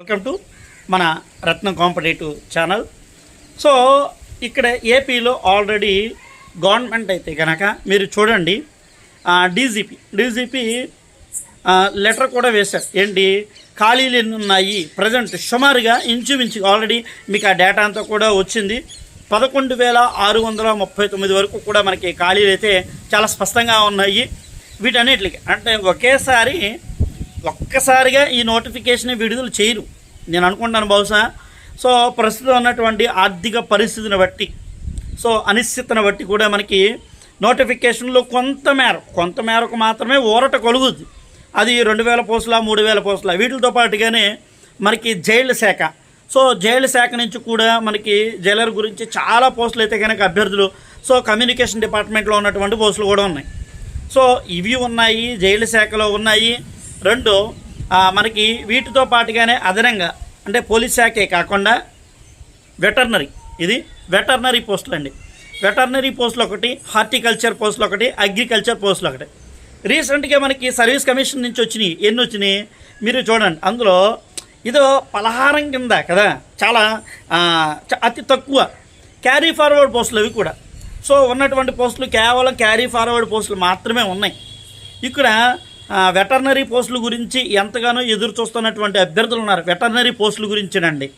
Welcome to మన రత్నం competitive channel. So ఇక్కడ ఏపీలో ఆల్రెడీ గవర్నమెంట్ అయితే కనుక మీరు చూడండి డీజీపీ డీజీపీ లెటర్ కూడా వేశారు. ఏంటి? ఖాళీలు ఎన్ని ఉన్నాయి. ప్రజెంట్ సుమారుగా ఇంచుమించు ఆల్రెడీ మీకు ఆ డేటా అంతా కూడా వచ్చింది. పదకొండు వేల ఆరు వందల ముప్పై తొమ్మిది వరకు కూడా మనకి ఖాళీలు అయితే చాలా స్పష్టంగా ఉన్నాయి. వీటన్నిటికి అంటే ఒకేసారి ఒక్కసారిగా ఈ నోటిఫికేషన్ విడుదల చేయరు. నేను అనుకుంటాను బహుశా సో ప్రస్తుతం ఉన్నటువంటి ఆర్థిక పరిస్థితిని బట్టి సో అనిశ్చితను బట్టి కూడా మనకి నోటిఫికేషన్లో కొంత మేర కొంత మేరకు మాత్రమే ఊరట కలుగుద్ది. అది రెండు వేల పోస్టుల మూడు వేల పోస్టుల వీటితో పాటుగానే మనకి జైళ్ళ శాఖ. సో జైళ్ళ శాఖ నుంచి కూడా మనకి జైలర్ గురించి చాలా పోస్టులు అయితే కనుక అభ్యర్థులు సో కమ్యూనికేషన్ డిపార్ట్మెంట్లో ఉన్నటువంటి పోస్టులు కూడా ఉన్నాయి. సో ఇవి ఉన్నాయి జైలు శాఖలో ఉన్నాయి. రెండు మనకి వీటితో పాటుగానే అదనంగా అంటే పోలీస్ శాఖే కాకుండా వెటర్నరీ. ఇది వెటర్నరీ పోస్టులు అండి. వెటర్నరీ పోస్టులు ఒకటి హార్టికల్చర్ పోస్టులు ఒకటి అగ్రికల్చర్ పోస్టులు ఒకటి. రీసెంట్గా మనకి సర్వీస్ కమిషన్ నుంచి వచ్చినాయి. ఎన్ని వచ్చినాయి? మీరు చూడండి. అందులో ఇదో పలహారం కింద కదా చాలా అతి తక్కువ క్యారీ ఫార్వర్డ్ పోస్టులు అవి కూడా. సో ఉన్నటువంటి పోస్టులు కేవలం క్యారీ ఫార్వర్డ్ పోస్టులు మాత్రమే ఉన్నాయి. ఇక్కడ వెటర్నరీ పోస్టుల గురించి ఎంతగానో ఎదురు చూస్తున్నటువంటి అభ్యర్థులు ఉన్నారు. వెటర్నరీ పోస్టుల గురించినండి.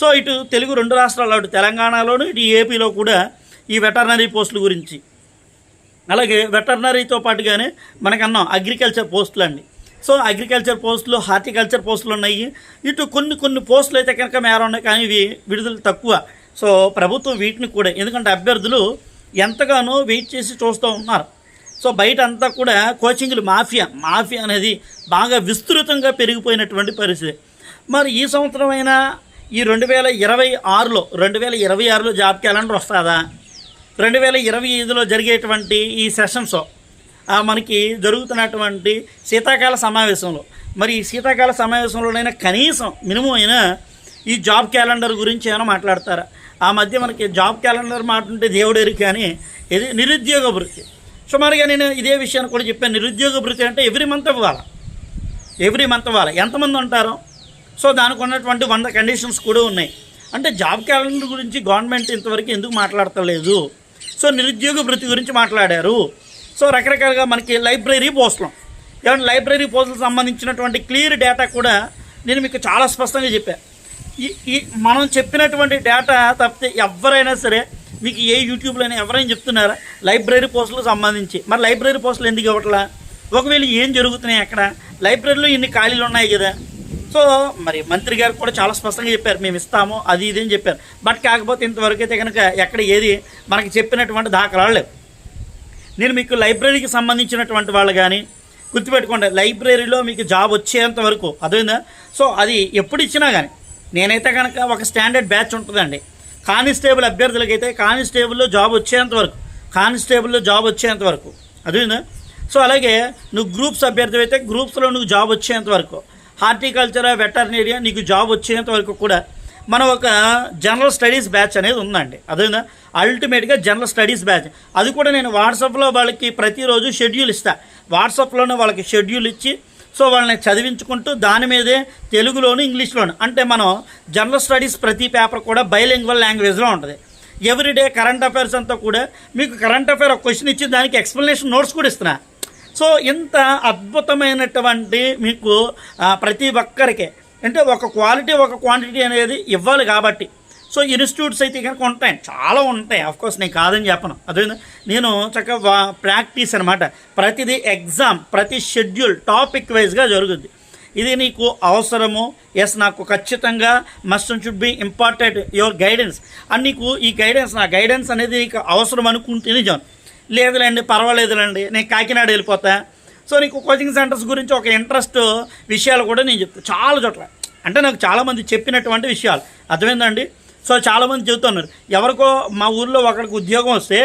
సో ఇటు తెలుగు రెండు రాష్ట్రాల్లో అటు తెలంగాణలోను ఇటు ఏపీలో కూడా ఈ వెటర్నరీ పోస్టుల గురించి. అలాగే వెటర్నరీతో పాటుగానే మనకన్నాం అగ్రికల్చర్ పోస్టులు అండి. సో అగ్రికల్చర్ పోస్టులు హార్టికల్చర్ పోస్టులు ఉన్నాయి. ఇటు కొన్ని కొన్ని పోస్టులు అయితే కనుక మేర ఉన్నాయి కానీ ఇవి విడుదల తక్కువ. సో ప్రభుత్వం వీటిని కూడా ఎందుకంటే అభ్యర్థులు ఎంతగానో వెయిట్ చేసి చూస్తూ ఉన్నారు. సో బయట అంతా కూడా కోచింగ్లు మాఫియా మాఫియా అనేది బాగా విస్తృతంగా పెరిగిపోయినటువంటి పరిస్థితి. మరి ఈ సంవత్సరం అయినా ఈ రెండు వేల ఇరవై ఆరులో రెండు వేల ఇరవై ఆరులో జాబ్ క్యాలెండర్ వస్తుందా? రెండు వేల ఇరవై ఐదులో జరిగేటువంటి ఈ సెషన్స్ ఆ, మనకి జరుగుతున్నటువంటి శీతాకాల సమావేశంలో. మరి ఈ శీతాకాల సమావేశంలోనైనా కనీసం మినిమం అయినా ఈ జాబ్ క్యాలెండర్ గురించి ఏమైనా మాట్లాడతారా? ఆ మధ్య మనకి జాబ్ క్యాలెండర్ మాట్లాడుతుంటే దేవుడేరు కానీ ఇది నిరుద్యోగ వృత్తి. సుమారుగా నేను ఇదే విషయాన్ని కూడా చెప్పాను. నిరుద్యోగ వృత్తి అంటే ఎవ్రీ మంత్ ఇవ్వాలి. ఎవ్రీ మంత్ ఇవ్వాలి. ఎంతమంది ఉంటారు? సో దానికి ఉన్నటువంటి వంద కండిషన్స్ కూడా ఉన్నాయి. అంటే జాబ్ క్యాలెండర్ గురించి గవర్నమెంట్ ఇంతవరకు ఎందుకు మాట్లాడతలేదు? సో నిరుద్యోగ వృత్తి గురించి మాట్లాడారు. సో రకరకాలుగా మనకి లైబ్రరీ పోస్ట్లం. ఏమంటే లైబ్రరీ పోస్టులకు సంబంధించినటువంటి క్లియర్ డేటా కూడా నేను మీకు చాలా స్పష్టంగా చెప్పాను ఈ ఈ మనం చెప్పినటువంటి డేటా తప్పితే ఎవరైనా సరే మీకు ఏ యూట్యూబ్లో అయినా ఎవరైనా చెప్తున్నారా? లైబ్రరీ పోస్టులకు సంబంధించి. మరి లైబ్రరీ పోస్టులు ఎందుకు ఇవ్వట్లా? ఒకవేళ ఏం జరుగుతున్నాయి అక్కడ? లైబ్రరీలో ఇన్ని ఖాళీలు ఉన్నాయి కదా. సో మరి మంత్రి గారు కూడా చాలా స్పష్టంగా చెప్పారు మేము ఇస్తాము అది ఇది అని చెప్పారు. బట్ కాకపోతే ఇంతవరకు అయితే కనుక ఎక్కడ ఏది మనకి చెప్పినటువంటి దాఖలాలు లేవు. నేను మీకు లైబ్రరీకి సంబంధించినటువంటి వాళ్ళు కానీ గుర్తుపెట్టుకోండి లైబ్రరీలో మీకు జాబ్ వచ్చేంత వరకు అదేందా సో అది ఎప్పుడు ఇచ్చినా కానీ నేనైతే కనుక ఒక స్టాండర్డ్ బ్యాచ్ ఉంటుందండి. కానిస్టేబుల్ అభ్యర్థులకైతే కానిస్టేబుల్లో జాబ్ వచ్చేంత వరకు కానిస్టేబుల్లో జాబ్ వచ్చేంత వరకు. అదేందా సో అలాగే నువ్వు గ్రూప్స్ అభ్యర్థి అయితే గ్రూప్స్లో నువ్వు జాబ్ వచ్చేంత వరకు. హార్టికల్చర్ వెటర్నేరియా నీకు జాబ్ వచ్చేంత వరకు కూడా మనం ఒక జనరల్ స్టడీస్ బ్యాచ్ అనేది ఉందండి. అదేనా అల్టిమేట్గా జనరల్ స్టడీస్ బ్యాచ్. అది కూడా నేను వాట్సాప్లో వాళ్ళకి ప్రతిరోజు షెడ్యూల్ ఇస్తా. వాట్సాప్లోనే వాళ్ళకి షెడ్యూల్ ఇచ్చి సో వాళ్ళని చదివించుకుంటూ దాని మీదే తెలుగులోను ఇంగ్లీష్లోను. అంటే మనం జనరల్ స్టడీస్ ప్రతి పేపర్ కూడా బైలింగ్వల్ లాంగ్వేజ్లో ఉంటుంది. ఎవ్రీడే కరెంట్ అఫైర్స్ అంతా కూడా మీకు కరెంట్ అఫైర్ ఒక క్వశ్చన్ ఇచ్చి దానికి ఎక్స్ప్లెనేషన్ నోట్స్ కూడా ఇస్తున్నా. సో ఇంత అద్భుతమైనటువంటి మీకు ప్రతి ఒక్కరికి అంటే ఒక క్వాలిటీ ఒక క్వాంటిటీ అనేది ఇవ్వాలి కాబట్టి సో ఇన్స్టిట్యూట్స్ అయితే కనుక ఉంటాయి చాలా ఉంటాయి. కోర్స్ నేను కాదని చెప్పను. అదే నేను చక్కగా ప్రాక్టీస్ అనమాట ప్రతిదీ ఎగ్జామ్ ప్రతి షెడ్యూల్ టాపిక్ వైజ్గా జరుగుద్ది. ఇది నీకు అవసరము. ఎస్ నాకు ఖచ్చితంగా must should be important your guidance అని నీకు ఈ గైడెన్స్ నా గైడెన్స్ అనేది నీకు అవసరం అనుకుంటే నిజం. లేదులేండి పర్వాలేదులేండి నేను కాకినాడ వెళ్ళిపోతా. సో నీకు కోచింగ్ సెంటర్స్ గురించి ఒక ఇంట్రెస్ట్ విషయాలు కూడా నేను చెప్తాను చాలా చోట్ల. అంటే నాకు చాలామంది చెప్పినటువంటి విషయాలు. అర్థమైందండి సో చాలామంది చెబుతున్నారు. ఎవరికో మా ఊర్లో ఒకరికి ఉద్యోగం వస్తే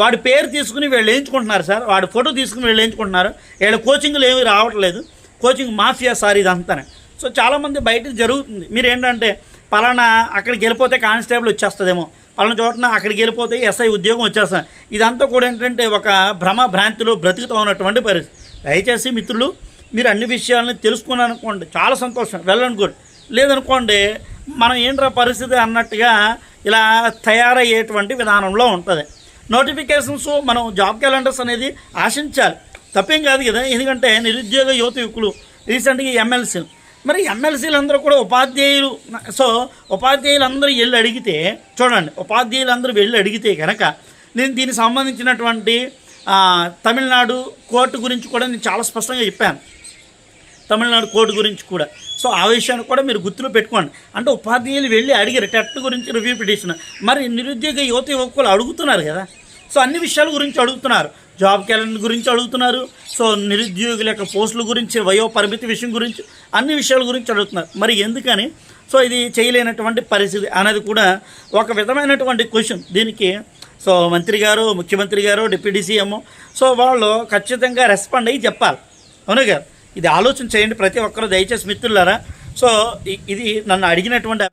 వాడి పేరు తీసుకుని వీళ్ళు వేయించుకుంటున్నారు సార్. వాడి ఫోటో తీసుకుని వీళ్ళు వేయించుకుంటున్నారు. వీళ్ళ కోచింగ్లు ఏమీ రావట్లేదు. కోచింగ్ మాఫియా సార్ ఇదంతానే. సో చాలామంది బయట జరుగుతుంది. మీరు ఏంటంటే పలానా అక్కడికి వెళ్ళిపోతే కానిస్టేబుల్ వచ్చేస్తుందేమో. పలానా చోటన అక్కడికి వెళ్ళిపోతే ఎస్ఐ ఉద్యోగం వచ్చేస్తాను ఇదంతా కూడా ఏంటంటే ఒక భ్రమ భ్రాంతిలో బ్రతుకుతూ ఉన్నటువంటి పరిస్థితి. దయచేసి మిత్రులు మీరు అన్ని విషయాలను తెలుసుకున్నారనుకోండి చాలా సంతోషం. వెళ్ళనుకోండి లేదనుకోండి మనం ఏంట్రా పరిస్థితి అన్నట్టుగా ఇలా తయారయ్యేటువంటి విధానంలో ఉంటుంది. నోటిఫికేషన్స్ మనం జాబ్ క్యాలెండర్స్ అనేది ఆశించాలి. తప్పేం కాదు కదా? ఎందుకంటే నిరుద్యోగ యువత యువకులు రీసెంట్గా ఎమ్మెల్సీలు మరి ఎమ్మెల్సీలందరూ కూడా ఉపాధ్యాయులు. సో ఉపాధ్యాయులు అందరూ వెళ్ళి అడిగితే చూడండి ఉపాధ్యాయులు అందరూ వెళ్ళి అడిగితే కనుక నేను దీనికి సంబంధించినటువంటి తమిళనాడు కోర్టు గురించి కూడా నేను చాలా స్పష్టంగా చెప్పాను. తమిళనాడు కోర్టు గురించి కూడా. సో ఆ విషయాన్ని కూడా మీరు గుర్తులో పెట్టుకోండి. అంటే ఉపాధ్యాయులు వెళ్ళి అడిగారు టెట్ గురించి రివ్యూ పిటిషన్ మరి నిరుద్యోగ యువత యువకులు అడుగుతున్నారు కదా. సో అన్ని విషయాల గురించి అడుగుతున్నారు. జాబ్ క్యాలెండర్ గురించి అడుగుతున్నారు. సో నిరుద్యోగుల యొక్క పోస్టుల గురించి వయో పరిమితి విషయం గురించి అన్ని విషయాల గురించి అడుగుతున్నారు. మరి ఎందుకని? సో ఇది చేయలేనటువంటి పరిస్థితి అనేది కూడా ఒక విధమైనటువంటి క్వశ్చన్. దీనికి సో మంత్రి గారు ముఖ్యమంత్రి గారు డిప్యూటీ సీఎం. సో వాళ్ళు ఖచ్చితంగా రెస్పాండ్ అయ్యి చెప్పాలి. అవును గారు? ఇది ఆలోచన చేయండి ప్రతి ఒక్కరు దయచేసి మిత్రులారా. సో ఇది నన్ను అడిగినటువంటి